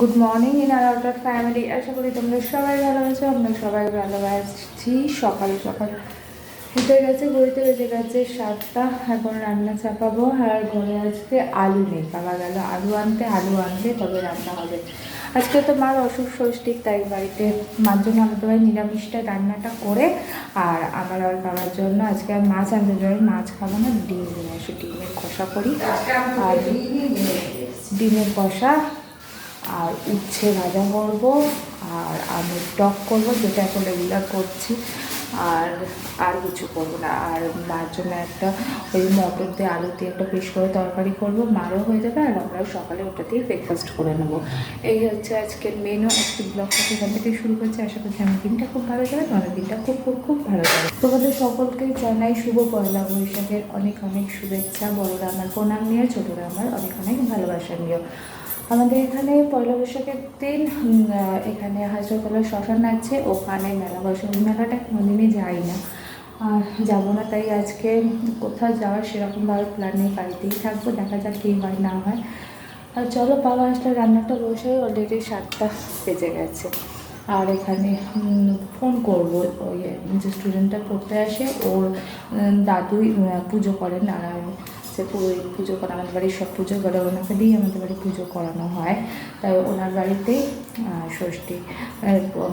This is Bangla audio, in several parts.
Good morning in our outer family আশা করি তোমরা সবাই ভালো আছো, আমরা সবাই ভালো আছি। সকাল সকাল উঠে গেছে, ঘড়িতে বেজে গেছে সাতটা। এখন রান্না চাপাবো। আর ঘরে আজকে আলু নেই পাওয়া গেল। আলু আনতে আলু আনতে তবে রান্না হবে। আজকে তো মার অসুখ ষষ্ঠী তাই বাড়িতে মার জন্য আমাদের বাড়ি নিরামিষটা রান্নাটা করে। আর আমার আর বাবার জন্য আজকে আর মাছ আনতে যাবে। মাছ খাব না, ডিম নিয়ে আসি ডিমের কষা করি। আর ডিমের কষা আর উচ্ছে ভাজা করব, আর আমের টক করব, যেটা এখন রেগুলার করছি, আর আর কিছু করব না। আর মার জন্য একটা ওই মটর দিয়ে আলু দিয়ে একটা বেশ করে তরকারি করব, মারও হয়ে যাবে, আর আমরাও সকালে ওটা দিয়ে ব্রেকফাস্ট করে নেব। এই হচ্ছে আজকের মেনু আজকে ব্লগটা সেখান থেকে শুরু করছি। আশা করছি আমার দিনটা খুব ভালো যাবে, তোমাদের দিনটা খুব খুব খুব ভালো যাবে। তোমাদের সকলকেই জানাই শুভ পয়লা বৈশাখের অনেক অনেক শুভেচ্ছা। বড়রা আমার প্রণাম নিয়ে, ছোটরা আমার অনেক অনেক ভালোবাসা নিও আমাদের এখানে পয়লা বৈশাখের দিন এখানে হাজরতলা শ্মশান আছে, ওখানে মেলা বসে। মেলাটা কোনোদিনই যাই না। যাব না, তাই আজকে কোথাও যাওয়ার সেরকমভাবে প্ল্যান নেই, বাড়িতেই থাকব, দেখা যাক কী হয়, না হয়। আর চলো, বাবা আসলে রান্নাটা বসে অলরেডি সাতটা বেজে গেছে। আর এখানে ফোন করব, ওই যে স্টুডেন্টটা পড়তে আসে, ওর দাদুই পুজো করেন নারায়ণ সে পুরোহিত পুজো করে, আমাদের বাড়ির সব পুজো করে ওনাকে দিয়েই আমাদের বাড়ি পুজো করানো হয়। তাই ওনার বাড়িতেই ষষ্ঠী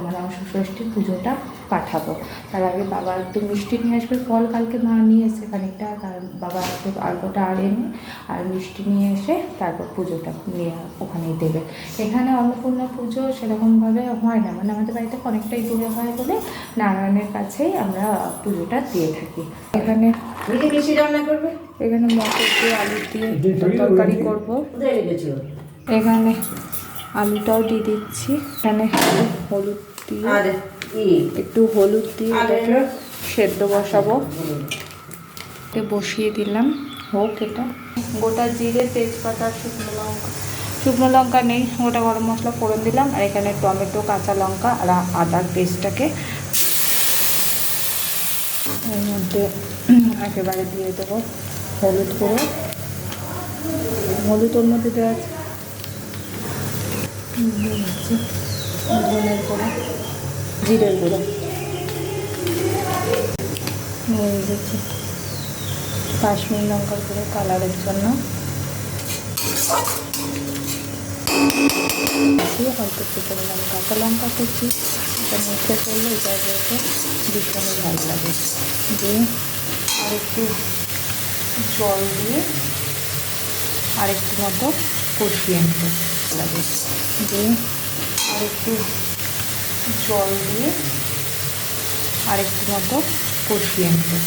মানে ষষ্ঠীর পুজোটা পাঠাবো। তার আগে বাবা একটু মিষ্টি নিয়ে আসবে, ফল কালকে মা নিয়ে এসে খানিকটা, তার বাবা একটু আলগোটা আর এনে, আর মিষ্টি নিয়ে এসে তারপর পুজোটা নিয়ে ওখানেই দেবে। এখানে অন্নপূর্ণা পুজো সেরকমভাবে হয় না মানে আমাদের বাড়িতে অনেকটাই দূরে হয় বলে নারায়ণের কাছেই আমরা পুজোটা দিয়ে থাকি। এখানে বেশি রান্না করবে? এখানে মটর দিয়ে আলু দিয়ে তরকারি করব। এখানে আলুটাও দিয়ে দিচ্ছি। এখানে হলুদ দিয়ে আর একটু হলুদ দিয়ে এটাকে সেদ্ধ বসাবো। এটা বসিয়ে দিলাম। হোক এটা। গোটা জিরে তেজপাতা শুকনো লঙ্কা। শুকনো লঙ্কা নেই গোটা গরম মশলা ফোড়ন দিলাম। আর এখানে টমেটো কাঁচা লঙ্কা আর আদার পেস্টটাকে এর মধ্যে একেবারে দিয়ে দেবো, হলুদ গুঁড়ো। হলুদ ওর মধ্যে দেওয়া আছে। জিরের গুঁড়ো। দিয়ে দিচ্ছি। কাশ্মীর লঙ্কার গুঁড়ো কালারের জন্য। অল্প কাঁচা লঙ্কা কুচি। এটা মুখে করলে এটা যেতে ভীষণই ভালো লাগে। দিয়ে আর একটু জল দিয়ে আর একটু মতো কষিয়ে নিতে লাগে দিয়ে আর একটু জল দিয়ে আর একটু মতো কষিয়ে নিতে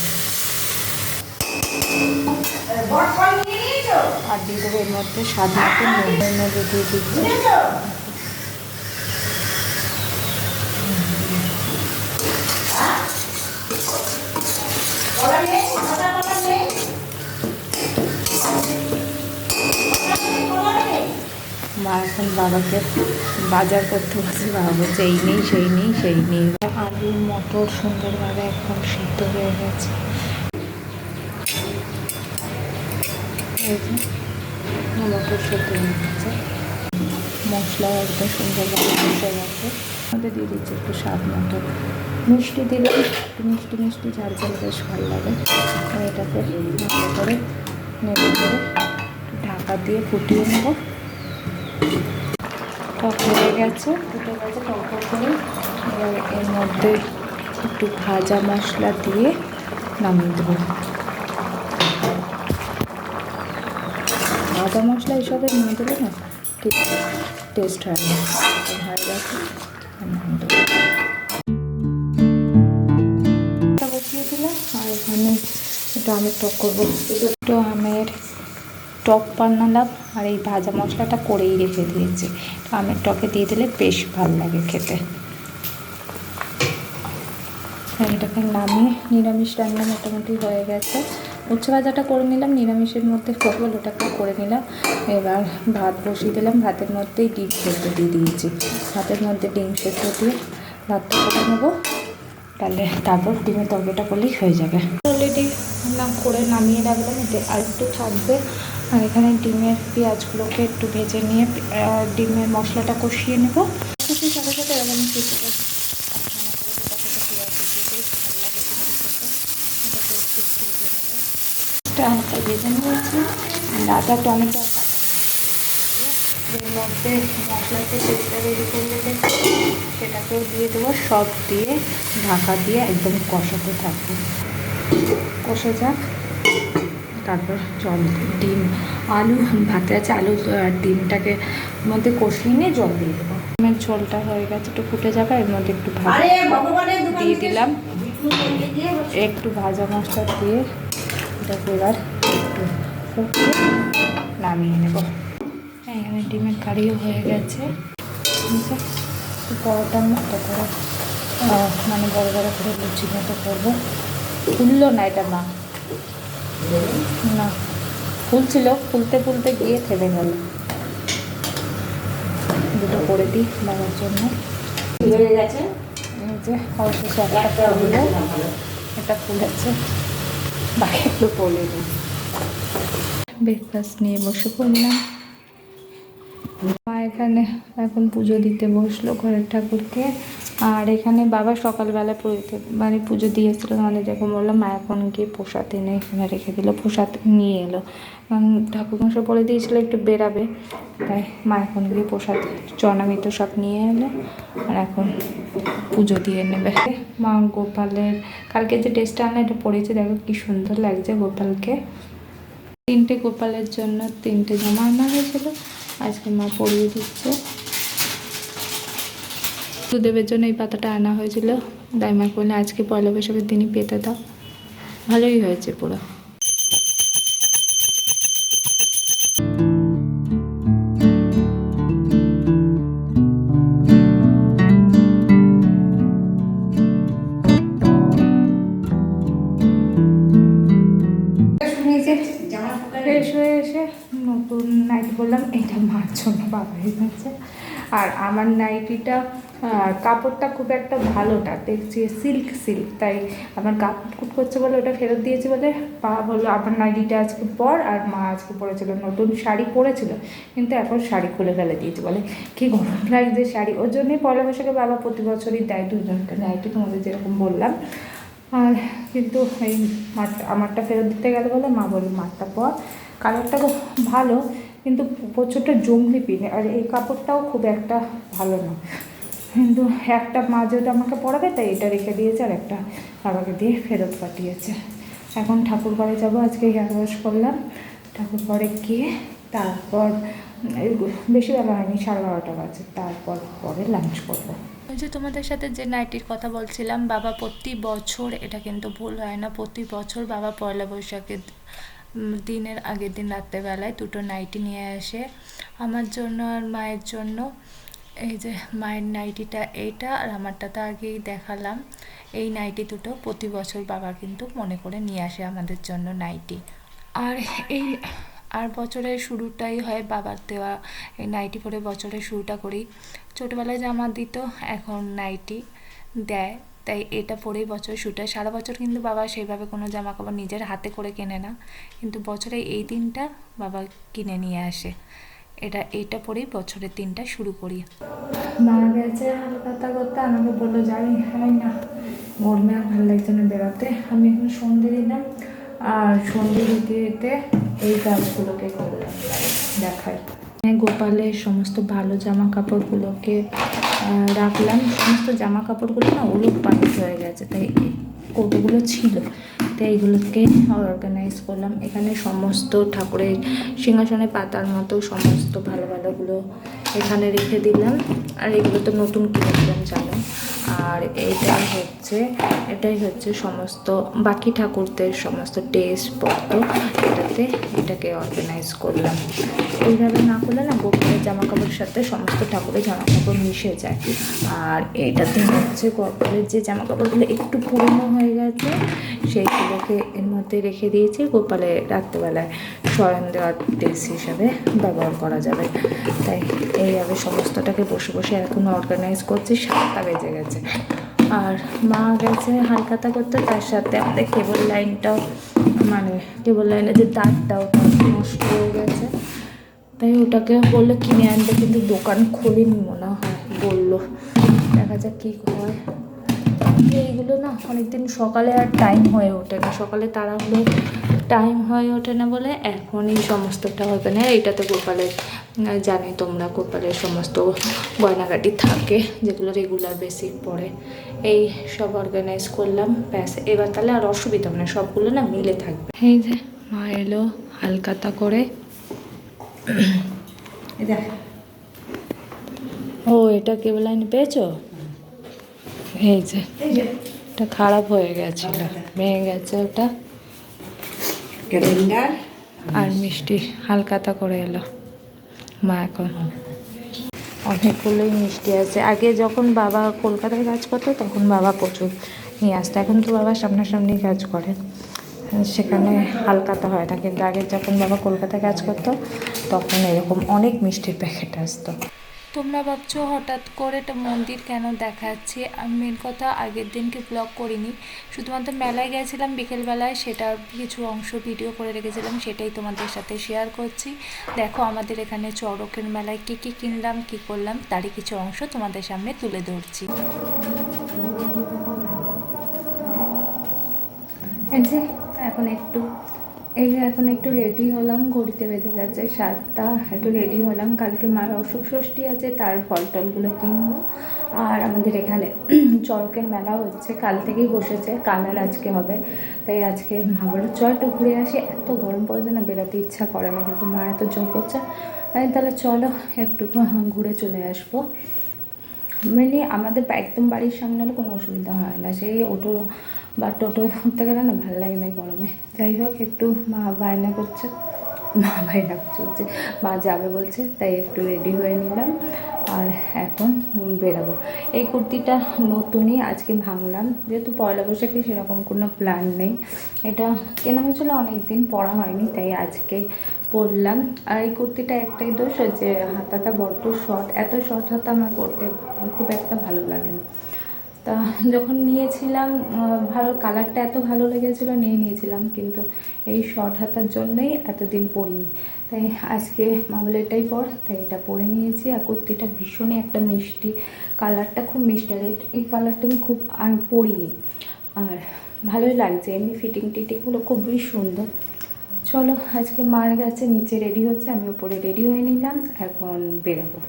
আর দিয়ে দেবো এর মধ্যে স্বাদ মতো নুন। দিয়ে দিচ্ছি মা এখন বাবাকে বাজার করতে বসে বাবা বলছে, এই নেই, সেই নেই সেই নেই। আলু মটর সুন্দরভাবে একদম সিদ্ধ হয়ে গেছে। মটর সিদ্ধ হয়ে গেছে। মশলাও একদম সুন্দরভাবে বসে গেছে। মধ্যে দিয়ে দিচ্ছি একটু স্বাদ মতো। মিষ্টি দিলে একটু মিষ্টি মিষ্টি ঝাল ঝাল বেশ ভালো লাগে। এটাকে ভালো করে নেড়ে করে ঢাকা দিয়ে ফুটিয়ে নেব। টক হয়ে গেছে, ফুটে গেছে টক করে এবার এর মধ্যে একটু ভাজা মশলা দিয়ে নামিয়ে দেবো। ভাজা মশলা এসবে না দিলে না? ঠিক, টেস্ট হয় না। হয়ে গেছে নামিয়ে দেবো। একটু টক করব। একটু আমের টক বানালাম আর এই ভাজা মশলাটা করেই রেখে দিয়েছি। তো আমের টকে দিয়ে দিলে বেশ ভালো লাগে খেতে। এটাকে নামিয়ে নিরামিষ রান্না মোটামুটি হয়ে গেছে। উচ্ছে ভাজাটা করে নিলাম, নিরামিষের মধ্যে করব ওটাকে করে নিলাম। এবার ভাত বসিয়ে দিলাম, ভাতের মধ্যেই ডিম সেদ্ধ দিয়ে দিয়েছি। ভাতের মধ্যে ডিম সেদ্ধ দিয়ে ভাতটা করে নেব, তাহলে তারপর ডিমের তরকারিটা করলেই হয়ে যাবে। অলরেডি না করে নামিয়ে রাখলাম, এতে আর একটু থাকবে। আর এখানে ডিমের পেঁয়াজগুলোকে একটু ভেজে নিয়ে ডিমের মশলাটা কষিয়ে নেব। সাথে সাথে এরকম ভেজে নিয়েছি আদা টমেটো মধ্যে মশলাতে পেস্টটা রেডি করে সেটাকেও দিয়ে দেবো, সব দিয়ে ঢাকা দিয়ে একদম কষাতে থাকব। কষে যাক। তারপর জল ডিম আলু ভাতে আছে আলু আর ডিমটাকে মধ্যে কষিয়ে নিয়ে জল দিয়ে দেবো। ডিমের ঝোলটা হয়ে গেছে একটু ফুটে যাবে এর মধ্যে একটু দিয়ে দিলাম। একটু ভাজা মশলা দিয়ে এটাকে এবার একটু ফুটিয়ে নামিয়ে নেব। হ্যাঁ এখানে ডিমের কারিও হয়ে গেছে। একটু পরোটার মতো করে মানে বড় বড় করে লুচি মতো করব। ফুললো না এটা মা। না ফুলছিল ফুলতে ফুলতে গিয়ে থেমে গেল। দুটো করে দিই বাবার জন্য। যে অবশেষে একটা হয়ে এটা ফুলেছে বাকি একটু পলে দিই। ব্রেকফাস্ট নিয়ে বসে পড়লাম। মা এখানে এখন পুজো দিতে বসল ঘরের ঠাকুরকে। আর এখানে বাবা সকালবেলা পুজোতে মানে পুজো দিয়েছিল মানে যখন বললাম, মা এখন গিয়ে প্রসাদ এনে এখানে রেখে দিল, প্রসাদ নিয়ে এলো। কারণ ঠাকুর মশাই বলে দিয়েছিল একটু বেরাবে, তাই মা এখন গিয়ে প্রসাদ, চনামিত সব নিয়ে এলো, আর এখন পুজো দিয়ে নেবে। মা গোপালের, কালকে যে ড্রেসটা আনলো এটা পরেছে, দেখো কি সুন্দর লাগছে গোপালকে। তিনটে গোপালের জন্য তিনটে জামা আনা হয়েছিল, আজকে মা পরিয়ে দিচ্ছে। সুদেবের জন্য এই পাতাটা আনা হয়েছিল। দাইমা করলে আজকে পয়লা বৈশাখের দিনই পেতে দাও। ভালোই হয়েছে পুরো। ফ্রেশ হয়ে এসে নতুন নাইটি বললাম এটা মার জন্য বাবা এনেছে আর আমার নাইটিটা কাপড়টা খুব একটা ভালোটা। দেখছি সিল্ক সিল্ক তাই আমার কাপড় কুট করছে বলে ওটা ফেরত দিয়েছি বলে পা বলল, আমার নাইটিটা আজকে পর আর মা আজকে পরেছিল, নতুন শাড়ি পরেছিল, কিন্তু এখন শাড়ি খুলে ফেলে দিয়েছে বলে। কি গরম লাগছে শাড়ি। ওর জন্যই পয়লা বৈশাখে বাবা প্রতি বছরই দেয় দুজনকে নাইটি, তোমাদের যেরকম বললাম। আর কিন্তু এই মাঠটা, আমারটা ফেরত দিতে গেলে বলে মা বলে মাঠটা পর। কালারটা খুব ভালো। কিন্তু প্রচুরটা জঙ্গলি পিনে আর এই কাপড়টাও খুব একটা ভালো না। কিন্তু একটা মা যেহেতু আমাকে পড়াবে তাই এটা রেখে দিয়েছে আর একটা বাবাকে দিয়ে ফেরত পাঠিয়েছে। এখন ঠাকুর ঘরে যাব আজকে হেয়ার ওয়াশ করলাম। ঠাকুর ঘরে গিয়ে তারপর বেশি বেলা হয়নি সাড়ে বারোটা বাজে তারপর পরে লাঞ্চ করব। ওই যে তোমাদের সাথে যে নাইটির কথা বলছিলাম বাবা প্রতি বছর এটা কিন্তু ভুল হয় না প্রতি বছর বাবা পয়লা বৈশাখের উম, দিনের আগের দিন রাত্রেবেলায় দুটো নাইটি নিয়ে আসে আমার জন্য আর মায়ের জন্য এই যে মায়ের নাইটিটা এইটা আর আমারটা তো আগেই দেখালাম। এই নাইটি দুটো প্রতি বছর বাবা কিন্তু মনে করে নিয়ে আসে আমাদের জন্য নাইটি আর এই, আর বছরের শুরুটাই হয় বাবার দেওয়া এই নাইটি পরে বছরের শুরুটা করি। ছোটোবেলায় জামা দিত, এখন নাইটি দেয়। তাই এটা পরেই বছর শুরুটা সারা বছর কিন্তু বাবা সেইভাবে কোনো জামা কাপড় নিজের হাতে করে কেনে না। কিন্তু বছরে এই দিনটা বাবা কিনে নিয়ে আসে। এটা এইটা পরেই বছরের দিনটা শুরু করি। মা গেছে হালকাতা করতে, আমাকে বলল, যাই হয় না। গরমে আর ভালো লাগছে না বেরোতে। আমি এখন সন্ধে দিলাম, আর সন্ধে দিতে দিতে এই কাজগুলোকে করলাম, দেখাই। গোপালের সমস্ত ভালো জামা কাপড়গুলোকে রাখলাম। সমস্ত জামা কাপড়গুলো না ওলট পালট হয়ে গেছে তাই কৌটোগুলো ছিল। তাই এইগুলোকে অর্গানাইজ করলাম। এখানে সমস্ত ঠাকুরের সিংহাসনে পাতার মতো সমস্ত ভালো ভালোগুলো এখানে রেখে দিলাম। আর এগুলো তো নতুন কিনেছিলাম, জানো? আর এইটাই হচ্ছে, এটাই হচ্ছে সমস্ত বাকি ঠাকুরদের সমস্ত টেস্ট পত্র। এটাতে এটাকে অর্গানাইজ করলাম। এইভাবে না করলে না গোপালের জামা কাপড়ের সাথে সমস্ত ঠাকুরের জামা কাপড় মিশে যায়। আর এটাতে হচ্ছে গোপালের যে জামা কাপড়গুলো একটু পুরনো হয়ে গেছে সেইগুলোকে এর মধ্যে রেখে দিয়েছি। গোপালে রাত্রেবেলায় শয়ন দেওয়ার ড্রেস হিসাবে ব্যবহার করা যাবে। তাই এইভাবে সমস্তটাকে বসে বসে এখন অর্গানাইজ করছি, সাতটা বেজে গেছে। আর মা গেছে হালকাতা করতে, তার সাথে আমাদের কেবল লাইনটাও মানে কেবল লাইনে যে ওটা নষ্ট হয়ে গেছে। তাই ওটাকে বলল কিনে আনতে কিন্তু দোকান খোলেনি মনে হয়, বলল। দেখা যাক কী হয়। এইগুলো না অনেকদিন সকালে আর টাইম হয়ে ওঠে না। সকালে তাড়াহুড়ো টাইম হয়ে ওঠে না বলে এখনই সমস্তটা হবে না। এইটাতে গোপালের জানি তোমরা গোপালের সমস্ত গয়নাগাটি থাকে যেগুলো রেগুলার বেসিক পড়ে এই সব অর্গানাইজ করলাম ব্যাস। এবার তাহলে আর অসুবিধা হবে না সবগুলো না মিলে থাকবে। এই যে মা এলো হালকাতা করে। দেখ। ও এটা কেবল লাইন পেয়েছ? এই যে। এই যে। এটা খারাপ হয়ে গেছিল। ভেঙে গেছে ওটা। ক্যালেন্ডার? আর মিষ্টি হালকাতা করে এলো। মা এখন অনেকগুলোই মিষ্টি আছে। আগে যখন বাবা কলকাতায় কাজ করতো তখন বাবা প্রচুর নিয়ে আসতো। এখন তো বাবা সামনাসামনি কাজ করে। সেখানে হালকাতা হয় না। কিন্তু আগে যখন বাবা কলকাতায় কাজ করতো তখন এরকম অনেক মিষ্টির প্যাকেট আসতো। তোমরা ভাবছ হঠাৎ করে একটা মন্দির কেন দেখাচ্ছে? আমি মেন কথা আগের দিনকে ব্লগ করিনি। শুধুমাত্র মেলায় গেছিলাম বিকেলবেলায়, সেটার কিছু অংশ ভিডিও করে রেখেছিলাম, সেটাই তোমাদের সাথে শেয়ার করছি। দেখো আমাদের এখানে চড়কের মেলায় কী কী কিনলাম, কী করলাম, তারই কিছু অংশ তোমাদের সামনে তুলে ধরছি। এখন একটু এই যে এখন একটু রেডি হলাম, ঘড়িতে বেজে গেছে সাতটা, একটু রেডি হলাম। কালকে মার অসুখ ষষ্ঠী আছে, তার ফল টলগুলো কিনবো। আর আমাদের এখানে চড়কের মেলা হচ্ছে, কাল থেকেই বসেছে, কাল আর আজকে হবে। তাই আজকে মা বলো চল একটু ঘুরে আসি, এত গরম পড়ছে না, বেরোতে ইচ্ছা করে না, কিন্তু মা এত জোর করছে। তাহলে চলো একটু ঘুরে চলে আসব। মানে আমাদের একদম বাড়ির সামনে কোনো অসুবিধা হয় না, সেই অটো বা টোটো করতে গেলে না ভালো লাগে না গরমে। যাই হোক, একটু মা বায়না করছে। মা বায়না করছে বলছে, মা যাবে বলছে, তাই একটু রেডি হয়ে নিলাম। আর এখন বেরাবো। এই কুর্তিটা নতুনই, আজকে ভাঙলাম। যেহেতু পয়লা বৈশাখে সেরকম কোনো প্ল্যান নেই। এটা কেনা হয়েছিল অনেক দিন পরা হয়নি, তাই আজকে পরলাম। আর এই কুর্তিটা একটাই দোষ, যে হাতাটা বড্ড শর্ট এত শর্ট হাতা আমার পরতে খুব একটা ভালো লাগে না। তা যখন নিয়েছিলাম ভালো কালারটা এত ভালো লেগেছিলো, নিয়ে নিয়েছিলাম, কিন্তু এই শর্ট হাতার জন্যই এতদিন পরিনি। তাই আজকে মা বলে এটাই পর, তাই এটা পরে নিয়েছি। আর কুর্তিটা ভীষণই একটা মিষ্টি কালারটা খুব মিষ্টি। আর এই- কালারটা আমি খুব, আর পরিনি। আর ভালোই লাগছে, এমনি ফিটিং টিটিংগুলো খুবই সুন্দর। চলো, আজকে মার কাছে নিচে রেডি হচ্ছে, আমি উপরে রেডি হয়ে নিলাম, এখন বেরাবো।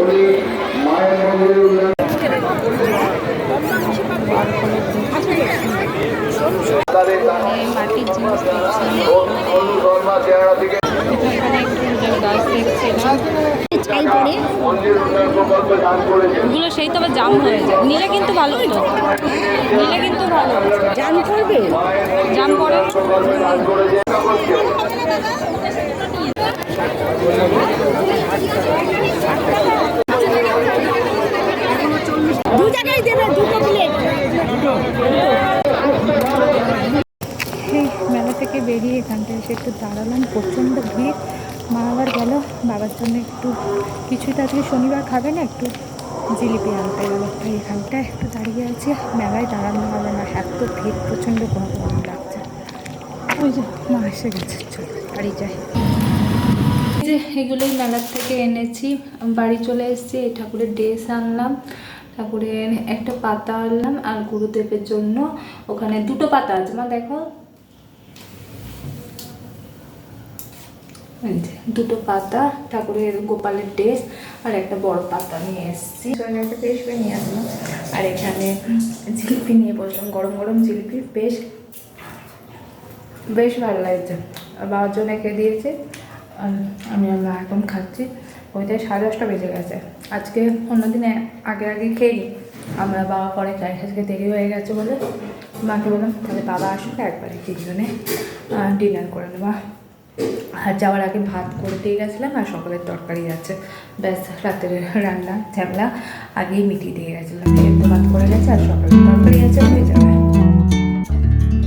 উনি মায়ের মাটির জিনিস গাছ দেখছিলাম ছাই পড়ে ওগুলো সেই তবে জাম হয়ে যায়। নিলে কিন্তু ভালো হতো নিলে কিন্তু ভালো। জান করবে? জাম পড়ে প্রকল্পে দান করেছেন সকলকে মেলা থেকে বেরিয়ে এখানটায় এসে একটু দাঁড়ালাম, প্রচণ্ড ভিড়। মা আবার গেল, বাবার জন্য একটু কিছুই তো আজকে শনিবার খাবে না, একটু জিলিপি আনতে গেল। তাই এখানটায় একটু দাঁড়িয়ে আছে, মেলায় দাঁড়ানো হবে না, এত ভিড়, প্রচণ্ড কোনো গরম লাগছে। ওই যে মা এসে গেছে, চলো, বাড়ি যাই। এই যে এগুলোই মেলার থেকে এনেছি। বাড়ি চলে এসেছি, এই ঠাকুরের ড্রেস আনলাম। ঠাকুরের একটা পাতা আনলাম আর গুরুদেবের জন্য। ওখানে দুটো পাতা আছে, মা দেখো। দুটো পাতা, ঠাকুরের গোপালের ড্রেস আর একটা বড় পাতা নিয়ে এসেছি। একটা বেশ নিয়ে আসলাম। আর এখানে জিলিপি নিয়ে বসলাম, গরম গরম জিলিপি বেশ বেশ ভালো লাগছে। বাবার জন্য এঁকে দিয়েছে। আর আমি মা এখন খাচ্ছি। ওইটাই সাড়ে দশটা বেজে গেছে। আজকে অন্যদিনে আগে আগে খেয়ে নিই আমরা বাবা পরে খাই আজকে দেরি হয়ে গেছে বলে মাকে বললাম, তাহলে বাবা আসুক একবারে তিনজনে ডিনার করে নেবা। আর যাওয়ার আগে ভাত করে দিয়ে গেছিলাম আর সকালের তরকারি আছে। ব্যাস, রাতের রান্না, ঝামেলা, আগেই মিটিয়ে দিয়ে গেছিলাম। ভাত করে গেছে আর সকালের তরকারি আছে, হয়ে যাবে।